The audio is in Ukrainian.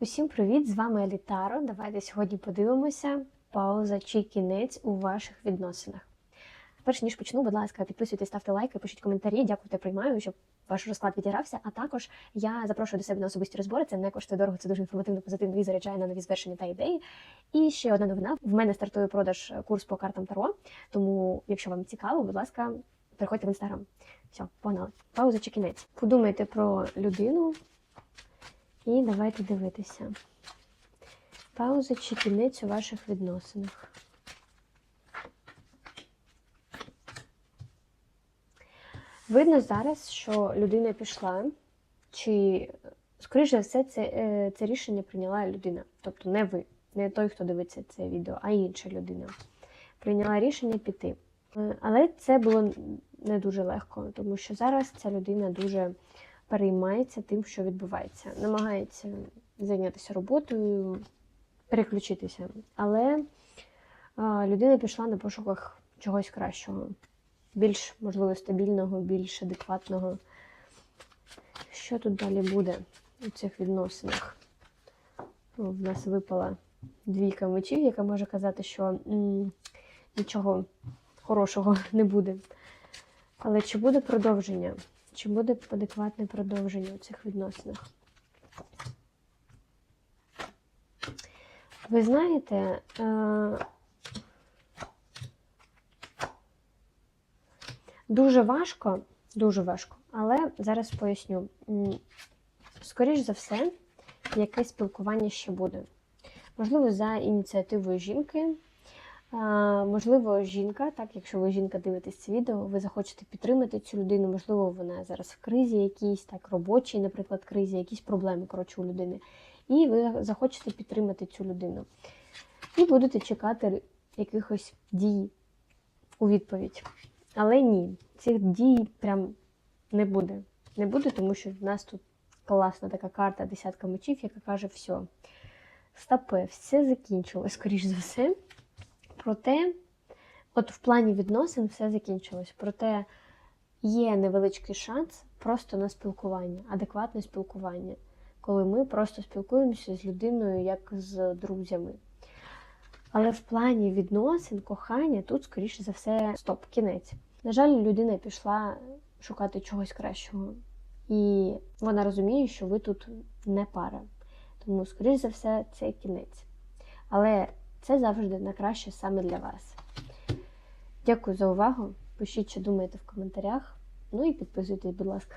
Усім привіт! З вами Елітаро. Давайте сьогодні подивимося пауза чи кінець у ваших відносинах. Перш ніж почну, будь ласка, підписуйтесь, ставте лайки, пишіть коментарі. Дякуйте, приймаю, щоб ваш розклад відігрався. А також я запрошую до себе на особисті розбори. Це не коштує дорого, це дуже інформативно, позитивно і заряджає на нові звершення та ідеї. І ще одна новина: в мене стартує продаж курс по картам Таро. Тому, якщо вам цікаво, будь ласка, переходьте в інстаграм. Все, погнали. Пауза чи кінець. Подумайте про людину. І давайте дивитися. Пауза чи кінець у ваших відносинах. Видно зараз, що людина пішла, чи, скоріш за все, це, е, це рішення прийняла людина. Тобто не ви, не той, хто дивиться це відео, а інша людина. Прийняла рішення піти. Е, Але це було не дуже легко, тому що зараз ця людина дуже переймається тим, що відбувається, намагається зайнятися роботою, переключитися. Але людина пішла на пошуках чогось кращого, більш, можливо, стабільного, більш адекватного. Що тут далі буде у цих відносинах? В нас випала двійка мечів, яка може казати, що м, нічого хорошого не буде. Але чи буде продовження? Чи буде адекватне продовження у цих відносинах? Ви знаєте, е, дуже важко, дуже важко, але зараз поясню. М, Скоріш за все, якесь спілкування ще буде. Можливо, за ініціативою жінки. Можливо, жінка, так, якщо ви жінка дивитесь це відео, ви захочете підтримати цю людину, можливо, вона зараз в кризі якійсь, так, робочій, наприклад, кризі, якісь проблеми коротше, у людини. І ви захочете підтримати цю людину. І будете чекати якихось дій у відповідь. Але ні, цих дій прям не буде. Не буде, тому що в нас тут класна така карта десятка мечів, яка каже, все, стопе, все закінчилось, скоріш за все. Проте, от в плані відносин все закінчилось. Проте є невеличкий шанс просто на спілкування, адекватне спілкування, коли ми просто спілкуємося з людиною як з друзями. Але в плані відносин, кохання, тут, скоріше за все, стоп, кінець. На жаль, людина пішла шукати чогось кращого. І вона розуміє, що ви тут не пара. Тому, скоріш за все, це кінець. Але це завжди на краще саме для вас. Дякую за увагу. Пишіть, що думаєте в коментарях. Ну і підписуйтесь, будь ласка.